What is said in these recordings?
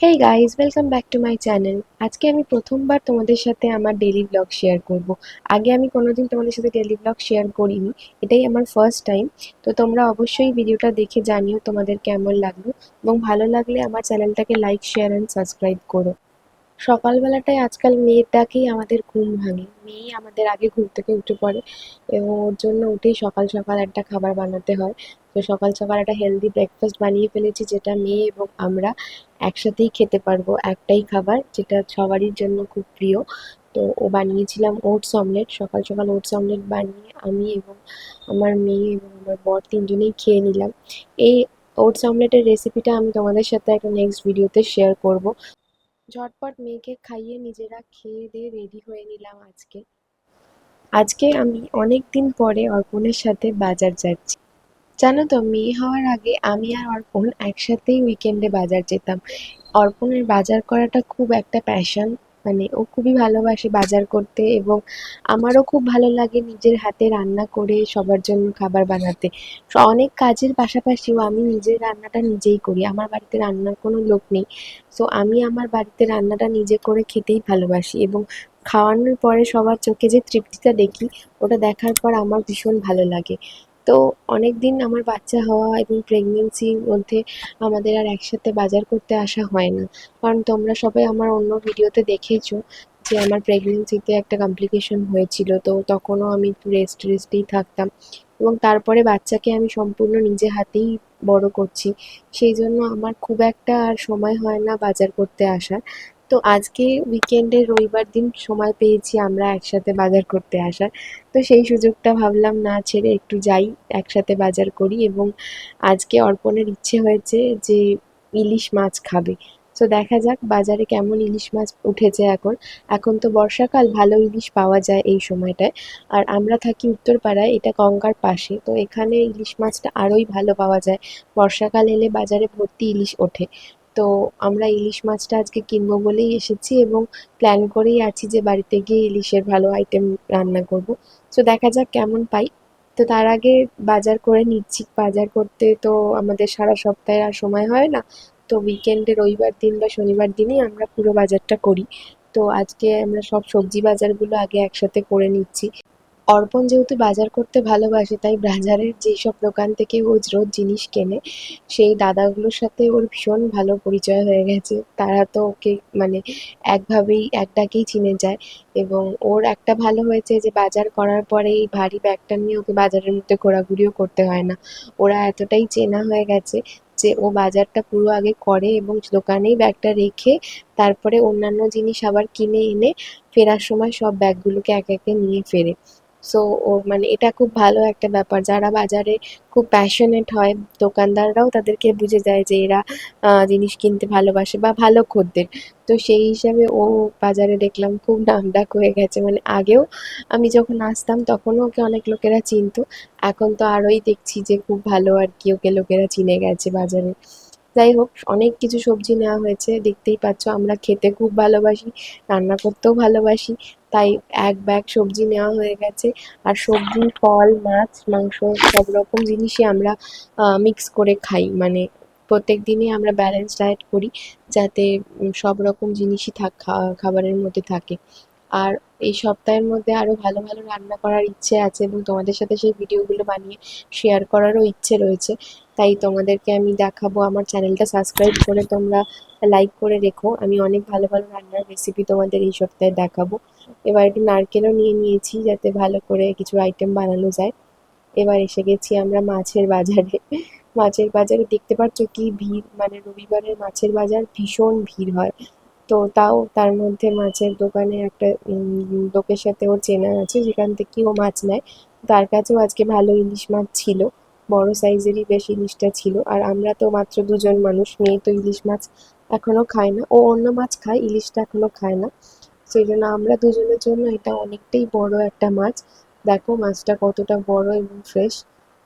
Hey guys welcome back to my channel আজকে আমি প্রথমবার তোমাদের সাথে আমার ডেলি ব্লগ শেয়ার করব। আগে আমি কোনোদিন তোমাদের সাথে ডেলি ব্লগ শেয়ার করিনি, এটাই আমার ফার্স্ট টাইম তো তোমরা অবশ্যই ভিডিওটা দেখে জানিও তোমাদের কেমন লাগল এবং ভালো লাগলে আমার চ্যানেলটাকে লাইক শেয়ার অ্যান্ড সাবস্ক্রাইব করো। সকালবেলাটায় আজকাল মেয়ের ডাকেই আমাদের ঘুম ভাঙে। মেয়েই আমাদের আগে ঘুম থেকে উঠে পড়ে এবং ওর জন্য উঠেই সকাল সকাল একটা খাবার বানাতে হয়। তো সকাল সকাল একটা হেলদি ব্রেকফাস্ট বানিয়ে ফেলেছি যেটা মেয়ে এবং আমরা একসাথেই খেতে পারব একটাই খাবার, যেটা সবারই জন্য খুব প্রিয়। তো ও বানিয়েছিলাম ওটস অমলেট সকাল সকাল ওটস অমলেট বানিয়ে আমি এবং আমার মেয়ে এবং আমার বর তিনজনেই খেয়ে নিলাম। এই ওটস অমলেটের রেসিপিটা আমি তোমাদের সাথে একটা নেক্সট ভিডিওতে শেয়ার করব। ঝটপট মেয়েকে খাইয়ে নিজেরা খেয়ে দিয়ে রেডি হয়ে নিলাম আজকে। আজকে আমি অনেক দিন পরে অর্পণের সাথে বাজার যাচ্ছি। জানো তো, মেয়ে হওয়ার আগে আমি আর অর্পণ একসাথেই উইকেন্ডে বাজার যেতাম। অর্পণের বাজার করাটা খুব একটা প্যাশন মানে ও খুবই ভালোবাসে বাজার করতে এবং আমারও খুব ভালো লাগে নিজের হাতে রান্না করে সবার জন্য খাবার বানাতে। অনেক কাজের পাশাপাশিও আমি নিজের রান্নাটা নিজেই করি। আমার বাড়িতে রান্নার কোনো লোক নেই। সো, আমি আমার বাড়িতে রান্নাটা নিজে করে খেতেই ভালোবাসি এবং খাওয়ানোর পরে সবার চোখে যে তৃপ্তিটা দেখি, ওটা দেখার পর আমার ভীষণ ভালো লাগে। তো অনেক দিন আমার বাচ্চা হওয়া এবং প্রেগনেন্সির মধ্যে আমাদের আর একসাথে বাজার করতে আসা হয় না। কারণ তোমরা সবাই আমার অন্য ভিডিওতে দেখেছ যে আমার প্রেগনেন্সিতে একটা কমপ্লিকেশন হয়েছিল। তো তখনও আমি একটু রেস্ট রেস্টেই থাকতাম এবং তারপরে বাচ্চাকে আমি সম্পূর্ণ নিজে হাতেই বড় করছি। সেই জন্য আমার খুব একটা আর সময় হয় না বাজার করতে আসার। তো আজকে উইকেন্ডে রবিবার দিন সময় পেয়েছি আমরা একসাথে বাজার করতে আসার। তো সেই সুযোগটা ভাবলাম, না ছেড়ে একটু যাই, একসাথে বাজার করি এবং আজকে অর্পণের ইচ্ছে হয়েছে যে ইলিশ মাছ খাবে। তো দেখা যাক বাজারে কেমন ইলিশ মাছ উঠেছে এখন। এখন তো বর্ষাকাল, ভালো ইলিশ পাওয়া যায় এই সময়টায়। আর আমরা থাকি উত্তরপাড়ায়, এটা গঙ্গার পাশে। তো এখানে ইলিশ মাছটা আরোই ভালো পাওয়া যায়। বর্ষাকাল এলে বাজারে ভর্তি ইলিশ ওঠে। তো আমরা ইলিশ মাছটা আজকে কিনবো বলেই এসেছি এবং প্ল্যান করেই আছি যে বাড়িতে গিয়ে ইলিশের ভালো আইটেম রান্না করব। তো দেখা যাক কেমন পাই। তো তার আগে বাজার করে নিচ্ছি। বাজার করতে তো আমাদের সারা সপ্তাহে আর সময় হয় না। তো উইকেন্ডে রবিবার দিন বা শনিবার দিনই আমরা পুরো বাজারটা করি। তো আজকে আমরা সব সবজি বাজারগুলো আগে একসাথে করে নিচ্ছি। অর্পণ যেহেতু বাজার করতে ভালোবাসে, তাই বাজারের যেসব দোকান থেকে রোজ রোজ জিনিস কেনে, সেই দাদাগুলোর সাথে ওর ভীষণ ভালো পরিচয় হয়ে গেছে। তারা তো ওকে মানে একভাবেই এক ডাকেই চিনে যায় এবং ওর একটা ভালো হয়েছে যে বাজার করার পরে এই ভারী ব্যাগটা নিয়ে ওকে বাজারের মধ্যে ঘোরাঘুরিও করতে হয় না। ওরা এতটাই চেনা হয়ে গেছে যে ও বাজারটা পুরো আগে করে এবং দোকানেই ব্যাগটা রেখে তারপরে অন্যান্য জিনিস আবার কিনে এনে ফেরার সময় সব ব্যাগগুলোকে একে একে নিয়ে ফেরে। সো ও মানে এটা খুব ভালো একটা ব্যাপার। যারা বাজারে খুব প্যাশনেট হয়, দোকানদাররাও তাদেরকে বুঝে যায় যে এরা জিনিস কিনতে ভালোবাসে বা ভালো খদ্দের। তো সেই হিসাবে ও বাজারে দেখলাম খুব নামডাক হয়ে গেছে। মানে আগেও আমি যখন আসতাম তখনও ওকে অনেক লোকেরা চিনতো। এখন তো আরোই দেখছি যে খুব ভালো আর কি ওকে লোকেরা চিনে গেছে বাজারে। যাই হোক, অনেক কিছু সবজি নেওয়া হয়েছে। দেখতেই পাচ্ছ, আমরা খেতে খুব ভালোবাসি, রান্না করতেও ভালোবাসি, তাই এক ব্যাগ সবজি নেওয়া হয়ে গেছে। আর সবজি, ফল, মাছ, মাংস, সব রকম জিনিসই আমরা মিক্স করে খাই। মানে প্রত্যেক দিনই আমরা ব্যালেন্স ডায়েট করি, যাতে সব রকম জিনিসই থাক খাবারের মধ্যে থাকে। আর এই সপ্তাহের মধ্যে আরও ভালো ভালো রান্না করার ইচ্ছে আছে এবং তোমাদের সাথে সেই ভিডিওগুলো বানিয়ে শেয়ার করারও ইচ্ছে রয়েছে। তাই তোমাদেরকে আমি দেখাবো, আমার চ্যানেলটা সাবস্ক্রাইব করে তোমরা লাইক করে রেখো। আমি অনেক ভালো ভালো রান্নার রেসিপি তোমাদের এই সপ্তাহে দেখাবো। এবার একটু নারকেলও নিয়ে নিয়েছি যাতে ভালো করে কিছু আইটেম বানানো যায়। এবার এসে গেছি আমরা মাছের বাজারে। মাছের বাজারে দেখতে পাচ্ছ কি ভিড় মানে রবিবারের মাছের বাজার ভীষণ ভিড় হয়। তো তাও তার মধ্যে মাছের দোকানে একটা লোকের সাথে ওর চেনা আছে, যেখান থেকে ও মাছ নেয়। তার কাছেও আজকে ভালো ইলিশ মাছ ছিল, বড় সাইজেরই বেশ ইলিশটা ছিল। আর আমরা তো মাত্র দুজন মানুষ, মেয়ে তো ইলিশ মাছ এখনও খায় না। ও অন্য মাছ খায়, ইলিশটা এখনও খায় না। সেই জন্য আমরা দুজনের জন্য এটা অনেকটাই বড় একটা মাছ। দেখো মাছটা কতটা বড় এবং ফ্রেশ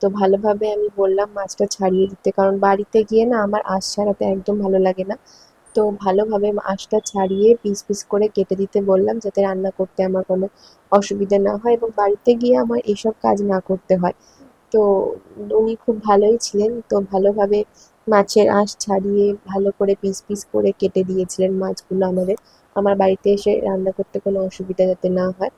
তো ভালোভাবে আমি বললাম মাছটা ছাড়িয়ে দিতে, কারণ বাড়িতে গিয়ে না আমার আশ ছাড়াতে একদম ভালো লাগে না। তো ভালোভাবে আঁশটা ছাড়িয়ে পিস পিস করে কেটে দিতে বললাম যাতে রান্না করতে আমার কোনো অসুবিধা না হয় এবং বাড়িতে গিয়ে আমার এসব কাজ না করতে হয়। তো উনি খুব ভালোই ছিলেন, তো ভালোভাবে মাছের আঁশ ছাড়িয়ে ভালো করে পিস পিস করে কেটে দিয়েছিলেন মাছগুলো আমাদের। আমার বাড়িতে এসে রান্না করতে কোনো অসুবিধা যাতে না হয়।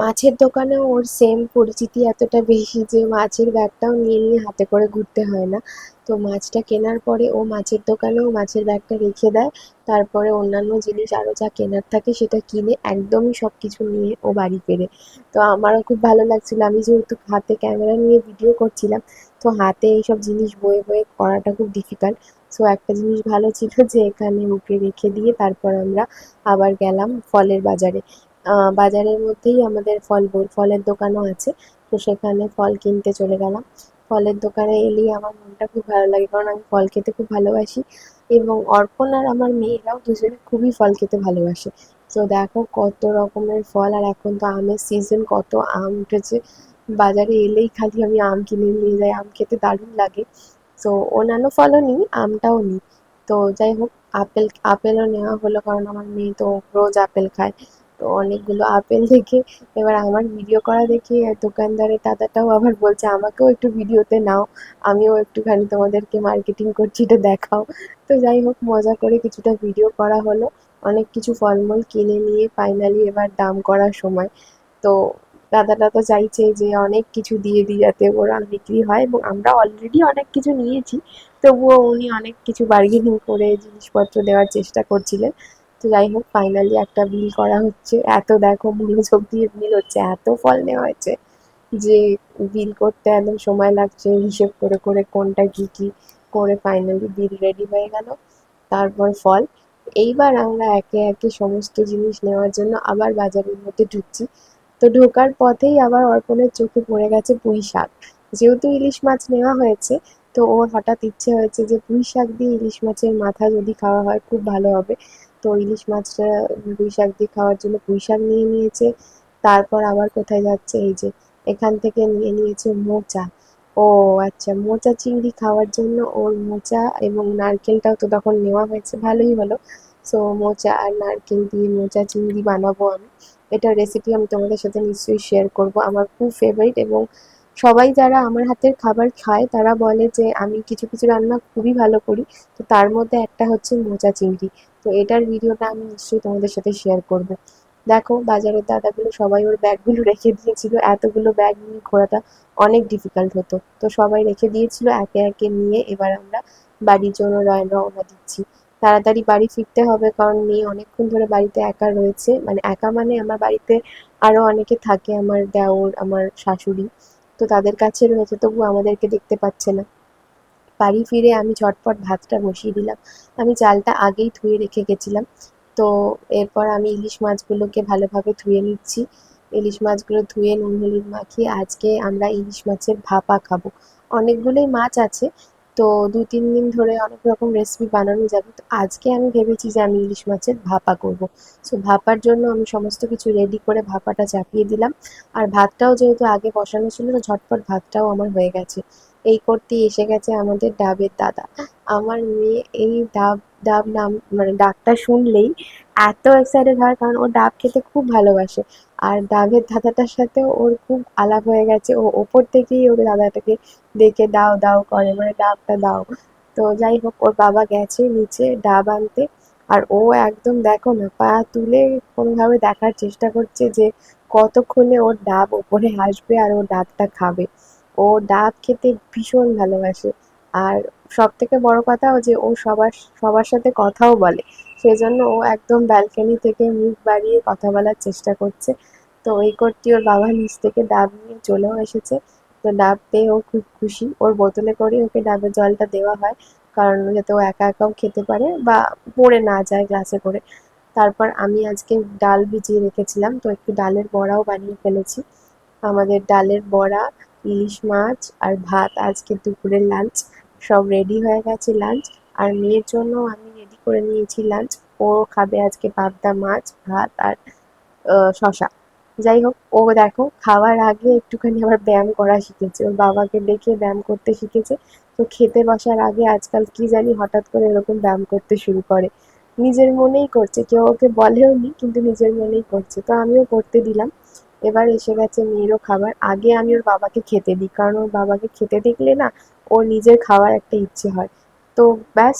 মাছের দোকানেও ওর সেম পরিচিতি এতটা বেশি যে মাছের ব্যাগটাও নিয়ে নিয়ে হাতে করে ঘুরতে হয় না। তো মাছটা কেনার পরে ও মাছের দোকানেও মাছের ব্যাগটা রেখে দেয়। তারপরে অন্যান্য জিনিস আরও যা কেনার থাকে সেটা কিনে একদমই সব কিছু নিয়ে ও বাড়ি ফেরে। তো আমারও খুব ভালো লাগছিল। আমি যেহেতু হাতে ক্যামেরা নিয়ে ভিডিও করছিলাম, তো হাতে এইসব জিনিস বয়ে বয়ে করাটা খুব ডিফিকাল্ট সো একটা জিনিস ভালো ছিল যে এখানে ওকে রেখে দিয়ে তারপর আমরা আবার গেলাম ফলের বাজারে। বাজারের মধ্যেই আমাদের ফল ফলের দোকানও আছে। তো সেখানে ফল কিনতে চলে গেলাম। ফলের দোকানে এলেই আমার মনটা খুব ভালো লাগে, কারণ আমি ফল খেতে খুব ভালোবাসি। এবং অর্পণ আর আমার মেয়েরাও দুজনে খুবই ফল খেতে ভালোবাসে। তো দেখো কত রকমের ফল, আর এখন তো আমের সিজন কত আম উঠেছে। বাজারে এলেই খালি আমি আম কিনে নিয়ে যাই, আম খেতে দারুণ লাগে। তো অন্যান্য ফলও নিই, আমটাও নিই। তো যাই হোক, আপেল, আপেলও নেওয়া হলো, কারণ আমার মেয়ে তো রোজ আপেল খায়। তো অনেকগুলো আপেল দেখে এবার আমার ভিডিও করা দেখে দোকানদারের দাদাটাও আবার বলছে, আমাকেও একটু ভিডিওতে নাও, আমিও একটুখানি তোমাদেরকে মার্কেটিং করছি, এটা দেখাও। তো যাই হোক, মজা করে কিছুটা ভিডিও করা হলো। অনেক কিছু ফলমূল কিনে নিয়ে ফাইনালি এবার দাম করার সময়। তো দাদাটা তো চাইছে যে অনেক কিছু দিয়ে দিই যাতে ওরা বিক্রি হয় এবং আমরা অলরেডি অনেক কিছু নিয়েছি। তবুও উনি অনেক কিছু বার্গেনিং করে জিনিসপত্র দেওয়ার চেষ্টা করছিলেন। তো যাই হোক ফাইনালি একটা বিল করা হচ্ছে। এত দেখো মনোযোগ দিয়ে বিল হচ্ছে, এত ফল নেওয়া হয়েছে যে বিল করতে একদম সময় লাগছে, হিসেব করে করে কোনটা কী কী করে ফাইনালি বিল রেডি হয়ে গেল, তারপর ফল। এইবার আমরা একে একে সমস্ত জিনিস নেওয়ার জন্য আবার বাজারের মধ্যে ঢুকছি। তো ঢোকার পথেই আবার অর্পণের চোখে পড়ে গেছে পুঁই শাক। যেহেতু ইলিশ মাছ নেওয়া হয়েছে, তো ওর হঠাৎ ইচ্ছে হয়েছে যে পুঁই শাক দিয়ে ইলিশ মাছের মাথা যদি খাওয়া হয়, খুব ভালো হবে। তো ইলিশ মাছটা পুঁই শাক দিয়ে খাওয়ার জন্য পুঁই শাক নিয়ে নিয়েছে। তারপর আবার কোথায় যাচ্ছে? এই যে এখান থেকে নিয়ে নিয়েছে মোচা। ও আচ্ছা মোচা চিংড়ি খাওয়ার জন্য ওর মোচা এবং নারকেলটাও তো তখন নেওয়া হয়েছে, ভালোই হলো। সো মোচা আর নারকেল দিয়ে মোচা চিংড়ি বানাবো আমি। এটার রেসিপি আমি তোমাদের সাথে নিশ্চয়ই শেয়ার করব। আমার খুব ফেভারিট এবং সবাই যারা আমার হাতের খাবার খায়, তারা বলে যে, আমি কিছু কিছু রান্না খুবই ভালো করি। তো তার মধ্যে একটা হচ্ছে মোচা চিংড়ি। তো এটার ভিডিওটা আমি নিশ্চয়ই তোমাদের সাথে শেয়ার করব। দেখো, বাজারের দাদাগুলো সবাই ওর ব্যাগগুলো রেখে দিয়েছিল। এতগুলো ব্যাগ নিয়ে ঘোরাটা অনেক ডিফিকাল্ট হতো। তো সবাই রেখে দিয়েছিল, একে একে নিয়ে এবার আমরা বাড়ির জন্য রওনা দিচ্ছি। তাড়াতাড়ি বাড়ি ফিরতে হবে, কারণ মেয়ে অনেকক্ষণ ধরে বাড়িতে একা রয়েছে। মানে একা মানে আমার বাড়িতে আরও অনেকে থাকে, আমার দেওর, আমার শাশুড়ি। তো তাদের কাছে রয়েছে তবু আমাদেরকে দেখতে পাচ্ছে না। বাড়ি ফিরে আমি ঝটপট ভাতটা বসিয়ে দিলাম। আমি চালটা আগেই ধুয়ে রেখে গেছিলাম। তো এরপর আমি ইলিশ মাছগুলোকে ভালোভাবে ধুয়ে নিচ্ছি। ইলিশ মাছগুলো ধুয়ে নুন, হলুদ মাখিয়ে আজকে আমরা ইলিশ মাছের ভাপা খাব। অনেকগুলোই মাছ আছে তো দু, তিন দিন ধরে অনেক রকম রেসিপি বানানো যাবে। তো আজকে আমি ভেবেছি যে আমি ইলিশ মাছের ভাপা করব। সো ভাপার জন্য আমি সমস্ত কিছু রেডি করে ভাপাটা চাপিয়ে দিলাম। আর ভাতটাও যেহেতু আগে বসানো ছিল, তো ঝটপট ভাতটাও আমার হয়ে গেছে। এই করতে এসে গেছে আমাদের ডাবের দাদা। আমার মেয়ে এই ডাব ডাব নাম মানে ডাকটা শুনলেই এত এক্সাইটেড হয় কারণ ও ডাব খেতে খুব ভালোবাসে। আর ডাবের দাদাটার সাথে ওর খুব আলাপ হয়ে গেছে। ও ওপর থেকেই ওর দাদাটাকে দেখে দাও দাও করে মানে ডাবটা দাও। তো যাই হোক, ওর বাবা গেছে নিচে ডাব আনতে। আর ও একদম দেখো না, পা তুলে কোনোভাবে দেখার চেষ্টা করছে যে কতক্ষণে ওর ডাব ওপরে আসবে আর ও ডাবটা খাবে। ও ডাব খেতে ভীষণ ভালোবাসে। আর সব থেকে বড় কথা যে ও সবার সবার সাথে কথাও বলে। সেজন্য ও একদম ব্যালকনি থেকে মুখ বাড়িয়ে কথা বলার চেষ্টা করছে। তো এই করতে ওর বাবা নিচ থেকে ডাব নিয়ে চলেও এসেছে। তো ডাব পেয়ে ও খুব খুশি। ওর বোতলে করে ওকে ডাবের জলটা দেওয়া হয়। কারণ যাতে ও একা একাও খেতে পারে বা পড়ে না যায় গ্লাসে করে। তারপর আমি আজকে ডাল ভিজিয়ে রেখেছিলাম। তো একটু ডালের বড়াও বানিয়ে ফেলেছি। আমাদের ডালের বড়া, ইলিশ মাছ আর ভাত আজকে দুপুরের লাঞ্চ। সব রেডি হয়ে গেছে লাঞ্চ আর মেয়ের জন্য আমি রেডি করে নিয়েছি লাঞ্চ ও খাবে আজকে পাবদা মাছ, ভাত আর শশা যাই হোক, ও দেখো খাওয়ার আগে একটুখানি আবার ব্যায়াম করা শিখেছে। ওর বাবাকে ডেকে ব্যায়াম করতে শিখেছে। তো খেতে বসার আগে আজকাল কি জানি হঠাৎ করে এরকম ব্যায়াম করতে শুরু করে। নিজের মনেই করছে, কেউ ওকে বলেও নি, কিন্তু নিজের মনেই করছে। তো আমিও করতে দিলাম। এবার এসে গেছে মেয়েরও খাবার। আগে আমি ওর বাবাকে খেতে দিই, কারণ ওর বাবাকে খেতে দেখলে না ওর নিজের খাওয়ার একটা ইচ্ছে হয়। তো ব্যাস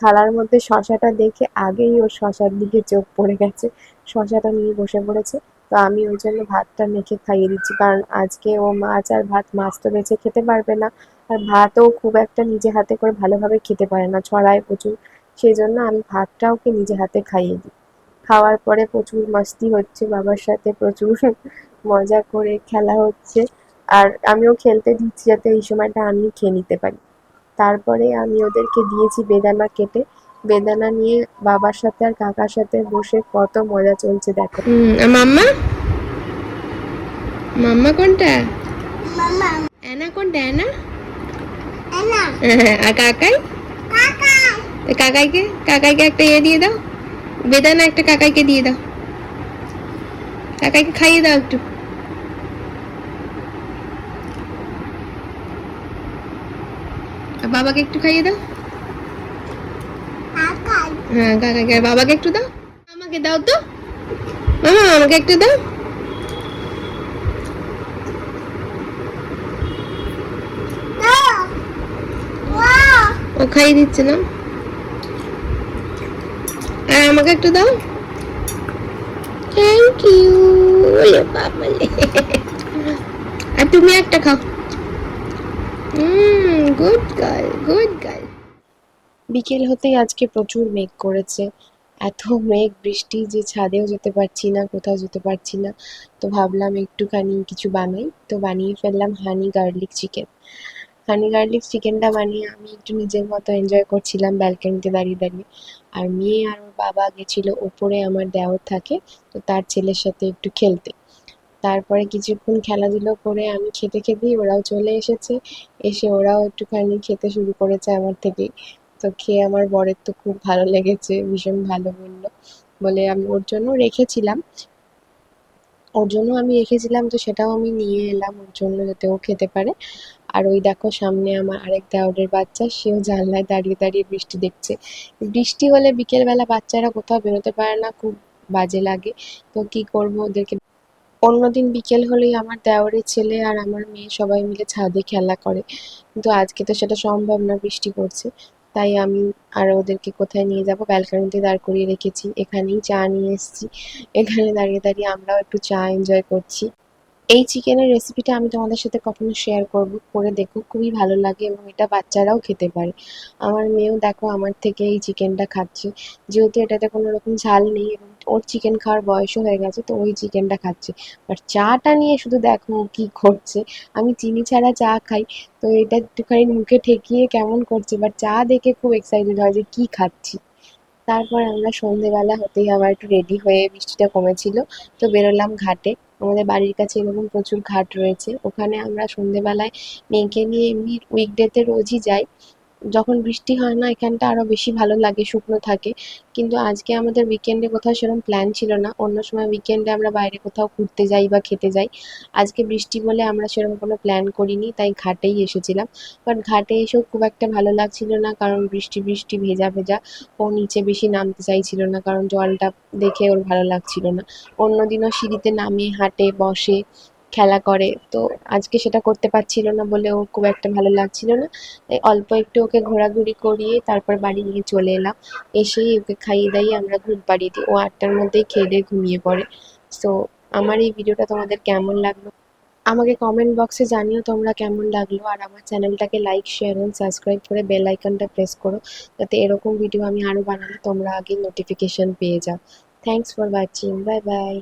থালার মধ্যে শশাটা দেখে আগেই ওর শশার দিকে চোখ পড়ে গেছে। শশাটা নিয়ে বসে পড়েছে। তো আমি ওই জন্য ভাতটা মেখে খাইয়ে দিচ্ছি। কারণ আজকে ও মাছ আর ভাত মাছ তো বেছে খেতে পারবে না। আর ভাতও খুব একটা নিজে হাতে করে ভালোভাবে খেতে পারে না। ছড়ায় প্রচুর। সেই জন্য আমি ভাতটা ওকে নিজে হাতে খাইয়ে দিই। খাওয়ার পরে প্রচুর মাস্তি হচ্ছে বাবার সাথে। প্রচুর মজা করে খেলা হচ্ছে। আর আমিও খেলতে দিচ্ছি যাতে এই সময়টা আমি খেয়ে নিতে পারি। তারপরে আমি ওদেরকে দিয়েছি বেদানা কেটে। বেদানা নিয়ে বাবার সাথে আর কাকার সাথে বসে কত মজা চলছে দেখো। মাম্মা? মাম্মা কোনটা? অ্যানা কোনটা অ্যানা? আর কাকাই? কাকাইকে কাকাইকে একটা ইয়ে দিয়ে দাও। বেদানা একটা কাকাইকে দিয়ে দাও। কাকাইকে খাইয়ে দাও একটু। বাবাকে একটু খাইয়ে দাও। হ্যাঁ কাকাকে আর বাবাকে একটু দাও। আমাকে দাও তো। মামা আমাকে একটু দাও। ও খাইয়ে দিচ্ছে না। আর আমাকে একটু দাও। থ্যাংক ইউ বাবালে আর তুমি একটা খাও। গুড গার্ল গুড গার্ল বিকেল হতেই আজকে প্রচুর মেঘ করেছে। এত মেঘ, বৃষ্টি, যে ছাদেও যেতে পারছি না, কোথাও যেতে পারছি না। তো ভাবলাম একটুখানি কিছু বানাই। তো বানিয়ে ফেললাম honey garlic chicken honey garlic চিকেনটা বানিয়ে আমি একটু নিজের মতো এনজয় করছিলাম ব্যালকনিতে দাঁড়িয়ে দাঁড়িয়ে। আর মেয়ে আর বাবা গেছিল, ওপরে আমার দেওর থাকে। তো তার ছেলের সাথে একটু খেলতে। তারপরে কিছুক্ষণ খেলাধুলো করে আমি খেতে খেতেই ওরাও চলে এসেছে। এসে ওরাও একটুখানি খেতে শুরু করেছে আমার থেকে তো খেয়ে আমার বরের তো খুব ভালো লেগেছে, ভীষণ ভালো বলল। বলে আমি ওর জন্য রেখেছিলাম। ওর জন্য আমি রেখেছিলাম তো সেটাও আমি নিয়ে এলাম ওর জন্য যাতে ও খেতে পারে। আর ওই দেখো সামনে আমার আরেক দেওরের বাচ্চা, সেও জানলায় দাঁড়িয়ে দাঁড়িয়ে বৃষ্টি দেখছে। বৃষ্টি হলে বিকেলবেলা বাচ্চারা কোথাও বেরোতে পারে না, খুব বাজে লাগে। তো কি করব ওদেরকে অন্যদিন বিকেল হলেই আমার দেওয়ারে ছেলে আর আমার মেয়ে সবাই মিলে ছাদে খেলা করে। কিন্তু আজকে তো সেটা সম্ভব না, বৃষ্টি পড়ছে। তাই আমি আর ওদেরকে কোথায় নিয়ে যাব? ব্যালকানিতে দাঁড় করিয়ে রেখেছি। এখানেই চা নিয়ে এসেছি। এখানে দাঁড়িয়ে দাঁড়িয়ে আমরাও একটু চা এনজয় করছি। এই চিকেনের রেসিপিটা আমি তোমাদের সাথে কখনো শেয়ার করব, করে দেখো। খুবই ভালো লাগে এবং এটা বাচ্চারাও খেতে পারে। আমার মেয়েও দেখো আমার থেকে এই চিকেনটা খাচ্ছে। যেহেতু এটাতে কোনো রকম ঝাল নেই এবং ওর চিকেন খাওয়ার বয়সও হয়ে গেছে, তো ওই চিকেনটা খাচ্ছে। বাট চাটা নিয়ে শুধু দেখো কি করছে। আমি চিনি ছাড়া চা খাই, তো এটা একটুখানি মুখে ঠেকিয়ে কেমন করছে? বাট চা দেখে খুব এক্সাইটেড হয় যে কি খাচ্ছি। তারপর আমরা সন্ধেবেলা হতেই আবার একটু রেডি হয়ে বৃষ্টিটা কমেছিল, তো বেরোলাম ঘাটে। আমাদের বাড়ির কাছে এরকম প্রচুর ঘাট রয়েছে। ওখানে আমরা সন্ধ্যেবেলায় মেয়েকে নিয়ে এমনি উইকডেতে রোজই যাই। যখন বৃষ্টি হয় না, এখানটা আরও বেশি ভালো লাগে, শুকনো থাকে। কিন্তু আজকে আমাদের উইকেন্ডে কোথাও সেরকম প্ল্যান ছিল না। অন্য সময় উইকেন্ডে আমরা বাইরে কোথাও ঘুরতে যাই বা খেতে যাই। আজকে বৃষ্টি বলে আমরা সেরকম কোনো প্ল্যান করিনি, তাই ঘাটেই এসেছিলাম। বাট ঘাটে এসেও খুব একটা ভালো লাগছিল না, কারণ বৃষ্টি বৃষ্টি, ভেজা ভেজা। ও নিচে বেশি নামতে চাইছিল না, কারণ জলটা দেখে ওর ভালো লাগছিল না। অন্যদিনও সিঁড়িতে নামে হাঁটে, বসে খেলা করে। তো আজকে সেটা করতে পারছিল না বলে ও খুব একটা ভালো লাগছিল না। অল্প একটু ওকে ঘোরাঘুরি করিয়ে তারপর বাড়ি নিয়ে চলে এলাম। এসেই ওকে খাইয়ে দাইয়ে আমরা ঘুম পাড়িয়ে দিই ও আটটার মধ্যেই খেয়ে দিয়ে ঘুমিয়ে পড়ে। সো আমার এই ভিডিওটা তোমাদের কেমন লাগল? আমাকে কমেন্ট বক্সে জানিও তোমরা কেমন লাগল। আর আমার চ্যানেলটাকে লাইক শেয়ার এবং সাবস্ক্রাইব করে বেল আইকনটা প্রেস করো। যাতে এরকম ভিডিও আমি আরও বানালে তোমরা আগে নোটিফিকেশন পেয়ে যাও। Thanks for watching bye bye